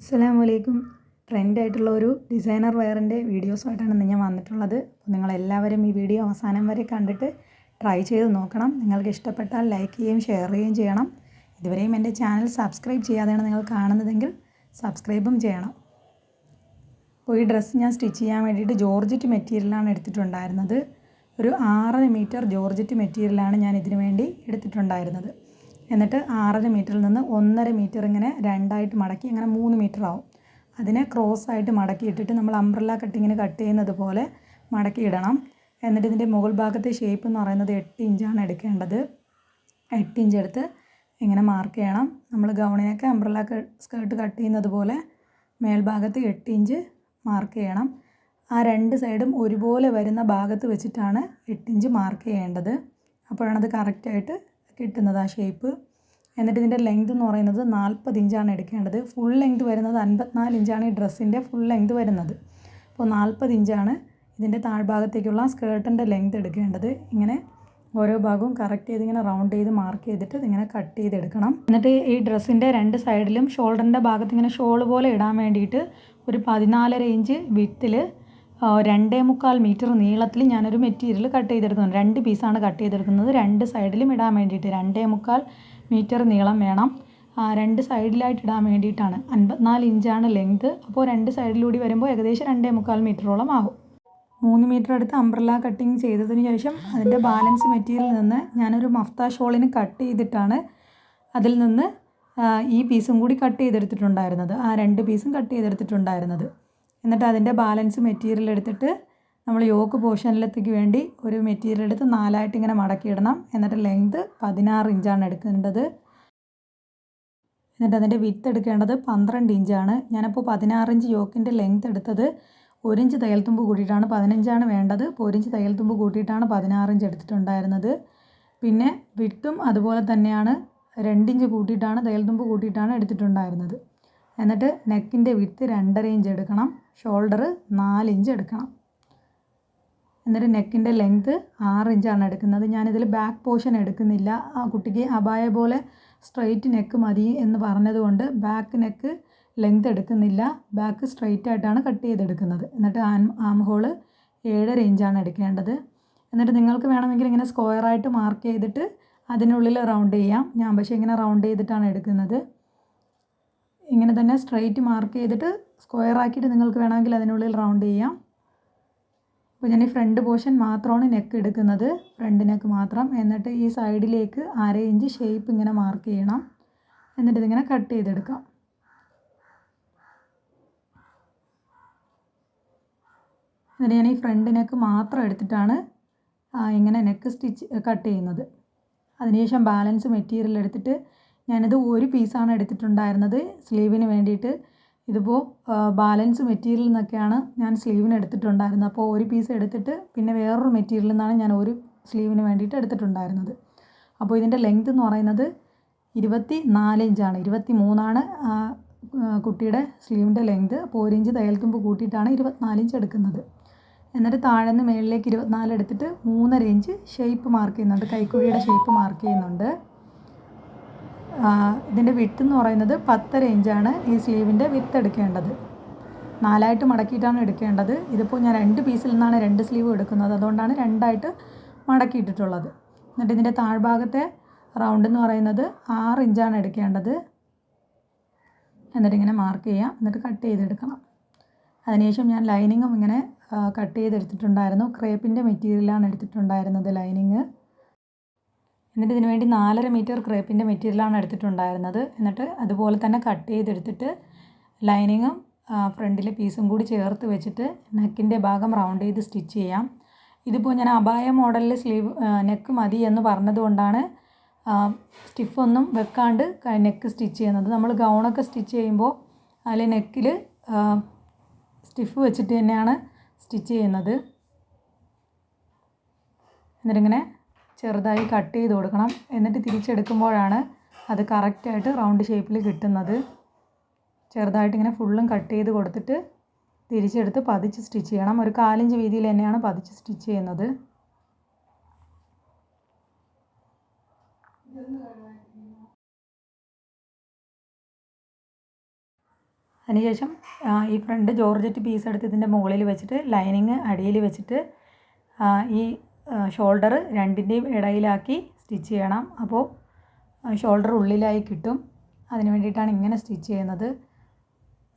അസ്സലാമലൈക്കും. ട്രെൻഡായിട്ടുള്ള ഒരു ഡിസൈനർ വെയറിന്റെ വീഡിയോസുമായിട്ടാണ് ഇന്ന് ഞാൻ വന്നിട്ടുള്ളത്. അപ്പോൾ നിങ്ങളെല്ലാവരും ഈ വീഡിയോ അവസാനം വരെ കണ്ടിട്ട് ട്രൈ ചെയ്ത് നോക്കണം. നിങ്ങൾക്ക് ഇഷ്ടപ്പെട്ടാൽ ലൈക്ക് ചെയ്യുകയും ഷെയർ ചെയ്യുകയും ചെയ്യണം. ഇതുവരെയും എന്റെ ചാനൽ സബ്സ്ക്രൈബ് ചെയ്യാതെയാണ് നിങ്ങൾ കാണുന്നതെങ്കിൽ സബ്സ്ക്രൈബും ചെയ്യണം. അപ്പോൾ ഈ ഡ്രസ്സ് ഞാൻ സ്റ്റിച്ച് ചെയ്യാൻ വേണ്ടിയിട്ട് ജോർജറ്റ് മെറ്റീരിയലാണ് എടുത്തിട്ടുണ്ടായിരുന്നത്. ഒരു ആറര മീറ്റർ ജോർജറ്റ് മെറ്റീരിയലാണ് ഞാൻ ഇതിനു വേണ്ടി എടുത്തിട്ടുണ്ടായിരുന്നത്. എന്നിട്ട് ആറര മീറ്ററിൽ നിന്ന് ഒന്നര മീറ്റർ ഇങ്ങനെ രണ്ടായിട്ട് മടക്കി അങ്ങനെ മൂന്ന് മീറ്റർ ആവും. അതിനെ ക്രോസ് ആയിട്ട് മടക്കി ഇട്ടിട്ട് നമ്മൾ അംബ്രല്ല കട്ടിങ്ങിന് കട്ട് ചെയ്യുന്നത് പോലെ മടക്കി ഇടണം. എന്നിട്ട് ഇതിന്റെ മുകൾ ഭാഗത്തെ ഷേപ്പ് എന്ന് പറയുന്നത് എട്ട് ഇഞ്ചാണ് എടുക്കേണ്ടത്. എട്ട് ഇഞ്ച് എടുത്ത് ഇങ്ങനെ മാർക്ക് ചെയ്യണം. നമ്മൾ ഗൗണിനൊക്കെ അംബ്രല്ല സ്കേർട്ട് കട്ട് ചെയ്യുന്നത് പോലെ മേൽഭാഗത്ത് എട്ട് ഇഞ്ച് മാർക്ക് ചെയ്യണം. ആ രണ്ട് സൈഡും ഒരുപോലെ വരുന്ന ഭാഗത്ത് വെച്ചിട്ടാണ് എട്ട് ഇഞ്ച് മാർക്ക് ചെയ്യേണ്ടത്. അപ്പോഴാണത് കറക്റ്റായിട്ട് കിട്ടുന്നത് ആ ഷേപ്പ് എന്നിട്ട് ഇതിന്റെ ലെങ്ത് എന്ന് പറയുന്നത് നാൽപ്പത് ഇഞ്ചാണ് എടുക്കേണ്ടത്. ഫുൾ ലെങ്ത് വരുന്നത് അൻപത്തിനാല് ഇഞ്ചാണ് ഈ ഡ്രസ്സിന്റെ ഫുൾ ലെങ്ത് വരുന്നത്. അപ്പോൾ നാൽപ്പത് ഇഞ്ചാണ് ഇതിന്റെ താഴ്ഭാഗത്തേക്കുള്ള സ്കേർട്ടിന്റെ ലെങ്ത് എടുക്കേണ്ടത്. ഇങ്ങനെ ഓരോ ഭാഗവും കറക്റ്റ് ചെയ്ത് ഇങ്ങനെ റൗണ്ട് ചെയ്ത് മാർക്ക് ചെയ്തിട്ട് ഇതിങ്ങനെ കട്ട് ചെയ്തെടുക്കണം. എന്നിട്ട് ഈ ഡ്രസ്സിന്റെ രണ്ട് സൈഡിലും ഷോൾഡറിന്റെ ഭാഗത്ത് ഇങ്ങനെ ഷോൾ പോലെ ഇടാൻ വേണ്ടിയിട്ട് ഒരു പതിനാലര ഇഞ്ച് വിത്തിൽ രണ്ടേ മുക്കാൽ മീറ്റർ നീളത്തിൽ ഞാനൊരു മെറ്റീരിയൽ കട്ട് ചെയ്തെടുക്കുന്നത് രണ്ട് പീസാണ് കട്ട് ചെയ്തെടുക്കുന്നത്. രണ്ട് സൈഡിലും ഇടാൻ വേണ്ടിയിട്ട് രണ്ടേ മുക്കാൽ മീറ്റർ നീളം വേണം. രണ്ട് സൈഡിലായിട്ട് ഇടാൻ വേണ്ടിയിട്ടാണ്. അൻപത്തിനാല് ഇഞ്ചാണ് ലെങ്ത്. അപ്പോൾ രണ്ട് സൈഡിലൂടി വരുമ്പോൾ ഏകദേശം രണ്ടേ മുക്കാൽ മീറ്ററോളം ആകും മൂന്ന് മീറ്റർ അടുത്ത് അംബ്രല്ല കട്ടിങ് ചെയ്തതിന് ശേഷം അതിന്റെ ബാലൻസ് മെറ്റീരിയലിൽ നിന്ന് ഞാനൊരു മഫ്ത ഷോളിന് കട്ട് ചെയ്തിട്ടാണ് അതിൽ നിന്ന് ഈ പീസും കൂടി കട്ട് ചെയ്തെടുത്തിട്ടുണ്ടായിരുന്നത്. ആ രണ്ട് പീസും കട്ട് ചെയ്തെടുത്തിട്ടുണ്ടായിരുന്നത്. എന്നിട്ട് അതിന്റെ ബാലൻസ് മെറ്റീരിയൽ എടുത്തിട്ട് നമ്മൾ യോക്ക് പോർഷനിലത്തേക്ക് വേണ്ടി ഒരു മെറ്റീരിയൽ എടുത്ത് നാലായിട്ട് ഇങ്ങനെ മടക്കിയിടണം എന്നിട്ട് ലെങ്ത് പതിനാറ് ഇഞ്ചാണ് എടുക്കേണ്ടത്. എന്നിട്ട് അതിന്റെ വിത്ത് എടുക്കേണ്ടത് പന്ത്രണ്ട് ഇഞ്ചാണ് ഞാനപ്പോൾ പതിനാറ് ഇഞ്ച് യോക്കിന്റെ ലെങ്ത് എടുത്തത് ഒരിഞ്ച് തയ്യൽത്തുമ്പ് തയ്യൽ തുമ്പ് കൂട്ടിയിട്ടാണ് പതിനഞ്ചാണ് വേണ്ടത്. അപ്പോൾ ഒരിഞ്ച് ഇഞ്ച് തയ്യൽ തുമ്പ് കൂട്ടിയിട്ടാണ് പതിനാറ് ഇഞ്ച് എടുത്തിട്ടുണ്ടായിരുന്നത്. പിന്നെ വിട്ടും അതുപോലെ തന്നെയാണ് രണ്ടിഞ്ച് കൂട്ടിയിട്ടാണ് തയ്യൽത്തുമ്പ് കൂട്ടിയിട്ടാണ് എടുത്തിട്ടുണ്ടായിരുന്നത്. എന്നിട്ട് നെക്കിന്റെ വിത്ത് രണ്ടര ഇഞ്ച് എടുക്കണം. ഷോൾഡർ നാല് ഇഞ്ച് എടുക്കണം. എന്നിട്ട് നെക്കിന്റെ ലെങ്ത് ആറ് ഇഞ്ചാണ് എടുക്കുന്നത്. ഞാനിതിൽ ബാക്ക് പോർഷൻ എടുക്കുന്നില്ല. ആ കുട്ടിക്ക് അബായ പോലെ സ്ട്രെയിറ്റ് നെക്ക് മതി എന്ന് പറഞ്ഞതുകൊണ്ട് ബാക്ക് നെക്ക് ലെങ്ത് എടുക്കുന്നില്ല. ബാക്ക് സ്ട്രെയിറ്റ് ആയിട്ടാണ് കട്ട് ചെയ്തെടുക്കുന്നത്. എന്നിട്ട് ആം ആം ഹോൾ ഏഴര ഇഞ്ചാണ് എടുക്കേണ്ടത്. എന്നിട്ട് നിങ്ങൾക്ക് വേണമെങ്കിൽ ഇങ്ങനെ സ്ക്വയറായിട്ട് മാർക്ക് ചെയ്തിട്ട് അതിനുള്ളിൽ റൗണ്ട് ചെയ്യാം. ഞാൻ പക്ഷേ ഇങ്ങനെ റൗണ്ട് ചെയ്തിട്ടാണ് എടുക്കുന്നത്. ഇങ്ങനെ തന്നെ സ്ട്രെയിറ്റ് മാർക്ക് ചെയ്തിട്ട് സ്ക്വയർ ആക്കിയിട്ട് നിങ്ങൾക്ക് വേണമെങ്കിൽ അതിനുള്ളിൽ റൗണ്ട് ചെയ്യാം. അപ്പോൾ ഞാൻ ഈ ഫ്രണ്ട് പോർഷൻ മാത്രമാണ് നെക്ക് എടുക്കുന്നത്. ഫ്രണ്ട് നെക്ക് മാത്രം. എന്നിട്ട് ഈ സൈഡിലേക്ക് അര ഇഞ്ച് ഷേപ്പ് ഇങ്ങനെ മാർക്ക് ചെയ്യണം. എന്നിട്ട് ഇതിങ്ങനെ കട്ട് ചെയ്തെടുക്കാം. എന്നിട്ട് ഞാൻ ഈ ഫ്രണ്ട് നെക്ക് മാത്രം എടുത്തിട്ടാണ് ഇങ്ങനെ നെക്ക് സ്റ്റിച്ച് കട്ട് ചെയ്യുന്നത്. അതിനുശേഷം ബാലൻസ് മെറ്റീരിയൽ എടുത്തിട്ട് ഞാനിത് ഒരു പീസാണ് എടുത്തിട്ടുണ്ടായിരുന്നത് സ്ലീവിന് വേണ്ടിയിട്ട്. ഇതിപ്പോൾ ബാലൻസ് മെറ്റീരിയൽ നിന്നൊക്കെയാണ് ഞാൻ സ്ലീവിന് എടുത്തിട്ടുണ്ടായിരുന്നത്. അപ്പോൾ ഒരു പീസ് എടുത്തിട്ട് പിന്നെ വേറൊരു മെറ്റീരിയലിൽ നിന്നാണ് ഞാൻ ഒരു സ്ലീവിന് വേണ്ടിയിട്ട് എടുത്തിട്ടുണ്ടായിരുന്നത്. അപ്പോൾ ഇതിന്റെ ലെങ്ത് എന്ന് പറയുന്നത് ഇരുപത്തി നാല് ഇഞ്ചാണ് ഇരുപത്തി മൂന്നാണ് കുട്ടിയുടെ സ്ലീവിന്റെ ലെങ്ത് അപ്പോൾ ഒരു ഇഞ്ച് തയ്യൽക്കുമ്പ് കൂട്ടിയിട്ടാണ് ഇരുപത്തിനാല് ഇഞ്ച് എടുക്കുന്നത്. എന്നിട്ട് താഴെ നിന്ന് മേളിലേക്ക് ഇരുപത്തിനാല് എടുത്തിട്ട് മൂന്നര ഇഞ്ച് ഷേപ്പ് മാർക്ക് ചെയ്യുന്നുണ്ട്. കൈക്കുഴിയുടെ ഷേപ്പ് മാർക്ക് ചെയ്യുന്നുണ്ട്. ഇതിന്റെ വിത്ത് എന്ന് പറയുന്നത് പത്തര ഇഞ്ചാണ് ഈ സ്ലീവിന്റെ വിത്ത് എടുക്കേണ്ടത്. നാലായിട്ട് മടക്കിയിട്ടാണ് എടുക്കേണ്ടത്. ഇതിപ്പോൾ ഞാൻ രണ്ട് പീസിൽ നിന്നാണ് രണ്ട് സ്ലീവ് എടുക്കുന്നത്. അതുകൊണ്ടാണ് രണ്ടായിട്ട് മടക്കിയിട്ടിട്ടുള്ളത്. എന്നിട്ട് ഇതിന്റെ താഴ്ഭാഗത്തെ റൗണ്ട് എന്ന് പറയുന്നത് ആറ് ഇഞ്ചാണ് എടുക്കേണ്ടത്. എന്നിട്ട് ഇങ്ങനെ മാർക്ക് ചെയ്യാം. എന്നിട്ട് കട്ട് ചെയ്തെടുക്കണം. അതിനുശേഷം ഞാൻ ലൈനിങ്ങും ഇങ്ങനെ കട്ട് ചെയ്തെടുത്തിട്ടുണ്ടായിരുന്നു. ക്രേപ്പിന്റെ മെറ്റീരിയലാണ് എടുത്തിട്ടുണ്ടായിരുന്നത് ലൈനിങ് എന്നിട്ട് ഇതിന് വേണ്ടി നാലര മീറ്റർ ക്രേപ്പിന്റെ മെറ്റീരിയലാണ് എടുത്തിട്ടുണ്ടായിരുന്നത്. എന്നിട്ട് അതുപോലെ തന്നെ കട്ട് ചെയ്തെടുത്തിട്ട് ലൈനിങ്ങും ഫ്രണ്ടിലെ പീസും കൂടി ചേർത്ത് വെച്ചിട്ട് നെക്കിന്റെ ഭാഗം റൗണ്ട് ചെയ്ത് സ്റ്റിച്ച് ചെയ്യാം. ഇതിപ്പോൾ ഞാൻ അബായ മോഡലിൽ സ്ലീവ് നെക്ക് മതി എന്ന് പറഞ്ഞതുകൊണ്ടാണ് സ്റ്റിഫൊന്നും വെക്കാണ്ട് നെക്ക് സ്റ്റിച്ച് ചെയ്യുന്നത്. നമ്മൾ ഗൗണൊക്കെ സ്റ്റിച്ച് ചെയ്യുമ്പോൾ അതിൽ നെക്കിൽ സ്റ്റിഫ് വെച്ചിട്ട് തന്നെയാണ് സ്റ്റിച്ച് ചെയ്യുന്നത്. എന്നിട്ടിങ്ങനെ ചെറുതായി കട്ട് ചെയ്ത് കൊടുക്കണം. എന്നിട്ട് തിരിച്ചെടുക്കുമ്പോഴാണ് അത് കറക്റ്റായിട്ട് റൗണ്ട് ഷേപ്പിൽ കിട്ടുന്നത്. ചെറുതായിട്ട് ഇങ്ങനെ ഫുള്ളും കട്ട് ചെയ്ത് കൊടുത്തിട്ട് തിരിച്ചെടുത്ത് പതിച്ച് സ്റ്റിച്ച് ചെയ്യണം. ഒരു കാലിഞ്ച് വീതിയിൽ തന്നെയാണ് പതിച്ച് സ്റ്റിച്ച് ചെയ്യുന്നത്. അതിനുശേഷം ഈ ഫ്രണ്ട് ജോർജറ്റ് പീസ് എടുത്ത് ഇതിന്റെ മുകളിൽ വെച്ചിട്ട് ലൈനിങ് അടിയിൽ വെച്ചിട്ട് ഈ ഷോൾഡർ രണ്ടിന്റെയും ഇടയിലാക്കി സ്റ്റിച്ച് ചെയ്യണം. അപ്പോൾ ഷോൾഡർ ഉള്ളിലായി കിട്ടും. അതിന് വേണ്ടിയിട്ടാണ് ഇങ്ങനെ സ്റ്റിച്ച് ചെയ്യുന്നത്.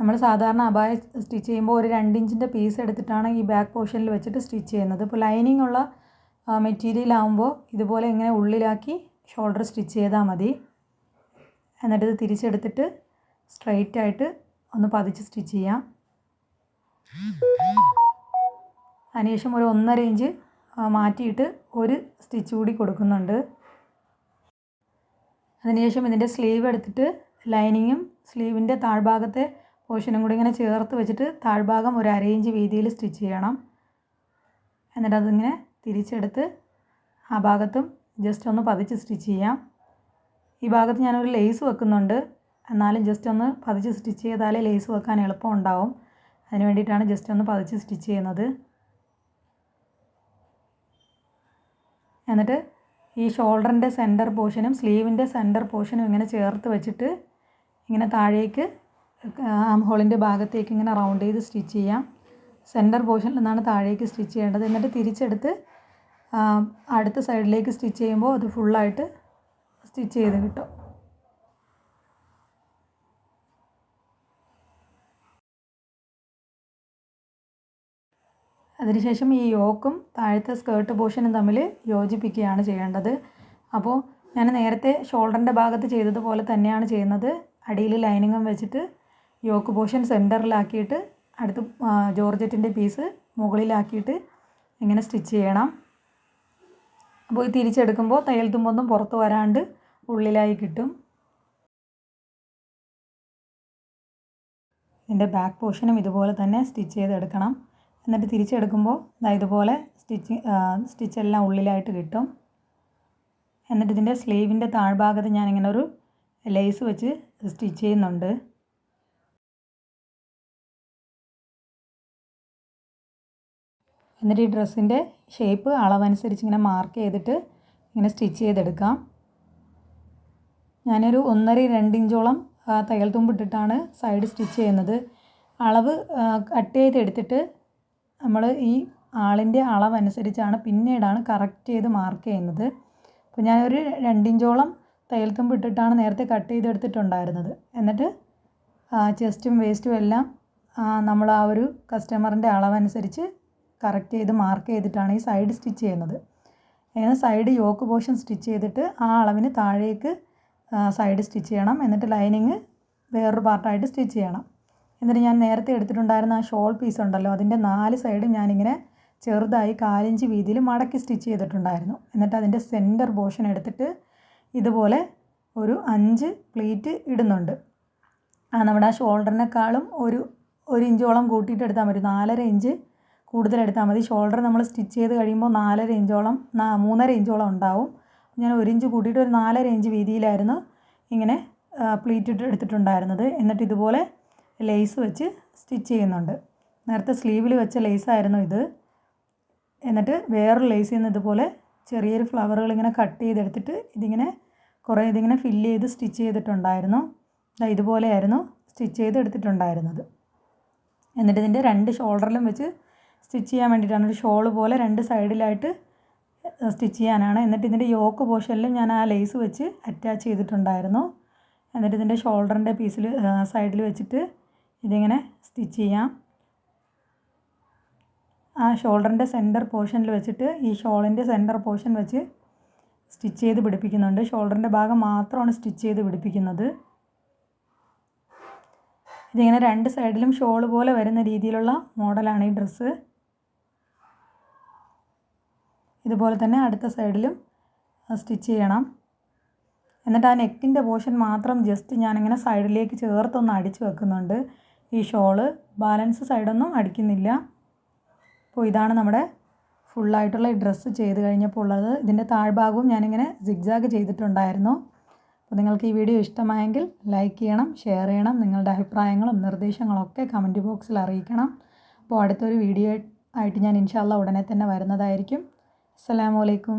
നമ്മൾ സാധാരണ അബായ സ്റ്റിച്ച് ചെയ്യുമ്പോൾ ഒരു രണ്ട് ഇഞ്ചിന്റെ പീസ് എടുത്തിട്ടാണ് ഈ ബാക്ക് പോർഷനിൽ വെച്ചിട്ട് സ്റ്റിച്ച് ചെയ്യുന്നത്. ഇപ്പോൾ ലൈനിങ് ഉള്ള മെറ്റീരിയൽ ആകുമ്പോൾ ഇതുപോലെ ഇങ്ങനെ ഉള്ളിലാക്കി ഷോൾഡർ സ്റ്റിച്ച് ചെയ്താൽ മതി. എന്നിട്ട് ഇത് തിരിച്ചെടുത്തിട്ട് സ്ട്രെയിറ്റ് ആയിട്ട് ഒന്ന് പതിച്ച് സ്റ്റിച്ച് ചെയ്യാം. അതിനുശേഷം ഒരു ഒന്നര ഇഞ്ച് മാറ്റിയിട്ട് ഒരു സ്റ്റിച്ച് കൂടി കൊടുക്കുന്നുണ്ട്. അതിനുശേഷം ഇതിന്റെ സ്ലീവ് എടുത്തിട്ട് ലൈനിങ്ങും സ്ലീവിന്റെ താഴ്ഭാഗത്തെ പോർഷനും കൂടി ഇങ്ങനെ ചേർത്ത് വെച്ചിട്ട് താഴ്ഭാഗം ഒരു അര ഇഞ്ച് വീതിയിൽ സ്റ്റിച്ച് ചെയ്യണം. എന്നിട്ട് അതിങ്ങനെ തിരിച്ചെടുത്ത് ആ ഭാഗത്തും ജസ്റ്റ് ഒന്ന് പതിച്ച് സ്റ്റിച്ച് ചെയ്യാം. ഈ ഭാഗത്ത് ഞാനൊരു ലേസ് വെക്കുന്നുണ്ട്. എന്നാലും ജസ്റ്റ് ഒന്ന് പതിച്ച് സ്റ്റിച്ച് ചെയ്താലേ ലേസ് വെക്കാൻ എളുപ്പം ഉണ്ടാവും. അതിന് വേണ്ടിയിട്ടാണ് ജസ്റ്റ് ഒന്ന് പതിച്ച് സ്റ്റിച്ച് ചെയ്യുന്നത്. എന്നിട്ട് ഈ ഷോൾഡറിന്റെ സെന്റർ പോർഷനും സ്ലീവിന്റെ സെന്റർ പോർഷനും ഇങ്ങനെ ചേർത്ത് വെച്ചിട്ട് ഇങ്ങനെ താഴേക്ക് ആം ഹോളിന്റെ ഭാഗത്തേക്ക് ഇങ്ങനെ റൗണ്ട് ചെയ്ത് സ്റ്റിച്ച് ചെയ്യാം. സെന്റർ പോർഷനിൽ നിന്നാണ് താഴേക്ക് സ്റ്റിച്ച് ചെയ്യേണ്ടത്. എന്നിട്ട് തിരിച്ചെടുത്ത് അടുത്ത സൈഡിലേക്ക് സ്റ്റിച്ച് ചെയ്യുമ്പോൾ അത് ഫുള്ളായിട്ട് സ്റ്റിച്ച് ചെയ്ത് കിട്ടും. അതിനുശേഷം ഈ യോക്കും താഴത്തെ സ്കേർട്ട് പോർഷനും തമ്മിൽ യോജിപ്പിക്കുകയാണ് ചെയ്യേണ്ടത്. അപ്പോൾ ഞാൻ നേരത്തെ ഷോൾഡറിന്റെ ഭാഗത്ത് ചെയ്തതുപോലെ തന്നെയാണ് ചെയ്യുന്നത്. അടിയിൽ ലൈനിങ്ങും വെച്ചിട്ട് യോക്ക് പോർഷൻ സെന്ററിലാക്കിയിട്ട് അടുത്ത് ജോർജറ്റിന്റെ പീസ് മുകളിലാക്കിയിട്ട് ഇങ്ങനെ സ്റ്റിച്ച് ചെയ്യണം. അപ്പോൾ ഇത് തിരിച്ചെടുക്കുമ്പോൾ തയ്യൽ തുമ്പൊന്നും പുറത്ത് വരാണ്ട് ഉള്ളിലായി കിട്ടും. ഇതിന്റെ ബാക്ക് പോർഷനും ഇതുപോലെ തന്നെ സ്റ്റിച്ച് ചെയ്തെടുക്കണം. എന്നിട്ട് തിരിച്ചെടുക്കുമ്പോൾ ഇതാ ഇതുപോലെ സ്റ്റിച്ച് സ്റ്റിച്ചെല്ലാം ഉള്ളിലായിട്ട് കിട്ടും. എന്നിട്ട് ഇതിന്റെ സ്ലീവിന്റെ താഴ്ഭാഗത്ത് ഞാനിങ്ങനെ ഒരു ലേസ് വെച്ച് സ്റ്റിച്ച് ചെയ്യുന്നുണ്ട്. എന്നിട്ട് ഈ ഡ്രസ്സിന്റെ ഷേപ്പ് അളവനുസരിച്ച് ഇങ്ങനെ മാർക്ക് ചെയ്തിട്ട് ഇങ്ങനെ സ്റ്റിച്ച് ചെയ്തെടുക്കാം. ഞാനൊരു ഒന്നര രണ്ട് ഇഞ്ചോളം തയ്യൽ തുമ്പിട്ടിട്ടാണ് സൈഡ് സ്റ്റിച്ച് ചെയ്യുന്നത്. അളവ് കട്ട് ചെയ്തെടുത്തിട്ട് നമ്മൾ ഈ ആളിന്റെ അളവനുസരിച്ചാണ് പിന്നീടാണ് കറക്റ്റ് ചെയ്ത് മാർക്ക് ചെയ്യുന്നത്. അപ്പോൾ ഞാനൊരു രണ്ടിഞ്ചോളം തയ്യൽ തുമ്പ് ഇട്ടിട്ടാണ് നേരത്തെ കട്ട് ചെയ്തെടുത്തിട്ടുണ്ടായിരുന്നത്. എന്നിട്ട് ചെസ്റ്റും വേസ്റ്റും എല്ലാം നമ്മൾ ആ ഒരു കസ്റ്റമറിന്റെ അളവനുസരിച്ച് കറക്റ്റ് ചെയ്ത് മാർക്ക് ചെയ്തിട്ടാണ് ഈ സൈഡ് സ്റ്റിച്ച് ചെയ്യുന്നത്. അങ്ങനെ സൈഡ് യോക്ക് പോർഷൻ സ്റ്റിച്ച് ചെയ്തിട്ട് ആ അളവിന് താഴേക്ക് സൈഡ് സ്റ്റിച്ച് ചെയ്യണം. എന്നിട്ട് ലൈനിങ് വേറൊരു പാർട്ടായിട്ട് സ്റ്റിച്ച് ചെയ്യണം. എന്നിട്ട് ഞാൻ നേരത്തെ എടുത്തിട്ടുണ്ടായിരുന്ന ആ ഷോൾ പീസ് ഉണ്ടല്ലോ അതിന്റെ നാല് സൈഡും ഞാനിങ്ങനെ ചെറുതായി കാലിഞ്ച് വീതിയിൽ മടക്കി സ്റ്റിച്ച് ചെയ്തിട്ടുണ്ടായിരുന്നു. എന്നിട്ട് അതിന്റെ സെന്റർ പോർഷൻ എടുത്തിട്ട് ഇതുപോലെ ഒരു അഞ്ച് പ്ലീറ്റ് ഇടുന്നുണ്ട്. ആ നമ്മുടെ ആ ഷോൾഡറിനേക്കാളും ഒരു ഒരു ഇഞ്ചോളം കൂട്ടിയിട്ട് എടുത്താൽ മതി. നാലര ഇഞ്ച് കൂടുതൽ എടുത്താൽ മതി. ഷോൾഡർ നമ്മൾ സ്റ്റിച്ച് ചെയ്ത് കഴിയുമ്പോൾ നാലര ഇഞ്ചോളം മൂന്നര ഇഞ്ചോളം ഉണ്ടാവും. ഞാൻ ഒരു ഇഞ്ച് കൂട്ടിയിട്ട് ഒരു നാലര ഇഞ്ച് വീതിയിലായിരുന്നു ഇങ്ങനെ പ്ലീറ്റ് ഇട്ട് എടുത്തിട്ടുണ്ടായിരുന്നത്. എന്നിട്ട് ഇതുപോലെ ലേസ് വെച്ച് സ്റ്റിച്ച് ചെയ്യുന്നുണ്ട്. നേരത്തെ സ്ലീവിൽ വെച്ച ലേസായിരുന്നു ഇത്. എന്നിട്ട് വേറൊരു ലേസിൽ നിന്ന് ഇതുപോലെ ചെറിയൊരു ഫ്ലവറുകൾ ഇങ്ങനെ കട്ട് ചെയ്തെടുത്തിട്ട് ഇതിങ്ങനെ കുറേ ഇതിങ്ങനെ ഫില്ല് ചെയ്ത് സ്റ്റിച്ച് ചെയ്തിട്ടുണ്ടായിരുന്നു. ഇതുപോലെയായിരുന്നു സ്റ്റിച്ച് ചെയ്ത് എടുത്തിട്ടുണ്ടായിരുന്നത് എന്നിട്ട് ഇതിന്റെ രണ്ട് ഷോൾഡറിലും വെച്ച് സ്റ്റിച്ച് ചെയ്യാൻ വേണ്ടിയിട്ടാണ് ഒരു ഷോൾ പോലെ രണ്ട് സൈഡിലായിട്ട് സ്റ്റിച്ച് ചെയ്യാനാണ്. എന്നിട്ട് ഇതിന്റെ യോക്ക് പോർഷനിലും ഞാൻ ആ ലേസ് വെച്ച് അറ്റാച്ച് ചെയ്തിട്ടുണ്ടായിരുന്നു. എന്നിട്ട് ഇതിന്റെ ഷോൾഡറിന്റെ പീസിൽ സൈഡിൽ വെച്ചിട്ട് ഇതിങ്ങനെ സ്റ്റിച്ച് ചെയ്യാം. ആ ഷോൾഡറിന്റെ സെന്റർ പോർഷനിൽ വെച്ചിട്ട് ഈ ഷോളിന്റെ സെന്റർ പോർഷൻ വെച്ച് സ്റ്റിച്ച് ചെയ്ത് പിടിപ്പിക്കുന്നുണ്ട്. ഷോൾഡറിന്റെ ഭാഗം മാത്രമാണ് സ്റ്റിച്ച് ചെയ്ത് പിടിപ്പിക്കുന്നത്. ഇതിങ്ങനെ രണ്ട് സൈഡിലും ഷോൾ പോലെ വരുന്ന രീതിയിലുള്ള മോഡലാണ് ഈ ഡ്രസ്സ്. ഇതുപോലെ തന്നെ അടുത്ത സൈഡിലും സ്റ്റിച്ച് ചെയ്യണം. എന്നിട്ട് ആ നെക്കിന്റെ പോർഷൻ മാത്രം ജസ്റ്റ് ഞാനിങ്ങനെ സൈഡിലേക്ക് ചേർത്തൊന്ന് അടിച്ച് വെക്കുന്നുണ്ട്. ഈ ഷോൾ ബാലൻസ് സൈഡൊന്നും അടിക്കുന്നില്ല. അപ്പോൾ ഇതാണ് നമ്മുടെ ഫുള്ളായിട്ടുള്ള ഈ ഡ്രസ്സ് ചെയ്ത് കഴിഞ്ഞപ്പോൾ ഉള്ളത്. ഇതിന്റെ താഴ്ഭാഗവും ഞാനിങ്ങനെ സിഗ്സാഗ് ചെയ്തിട്ടുണ്ടായിരുന്നു. അപ്പോൾ നിങ്ങൾക്ക് ഈ വീഡിയോ ഇഷ്ടമായെങ്കിൽ ലൈക്ക് ചെയ്യണം ഷെയർ ചെയ്യണം നിങ്ങളുടെ അഭിപ്രായങ്ങളും നിർദ്ദേശങ്ങളും ഒക്കെ കമന്റ് ബോക്സിൽ അറിയിക്കണം. അപ്പോൾ അടുത്തൊരു വീഡിയോ ആയിട്ട് ഞാൻ ഇൻഷാല്ല ഉടനെ തന്നെ വരുന്നതായിരിക്കും. അസ്സാം അലൈക്കും.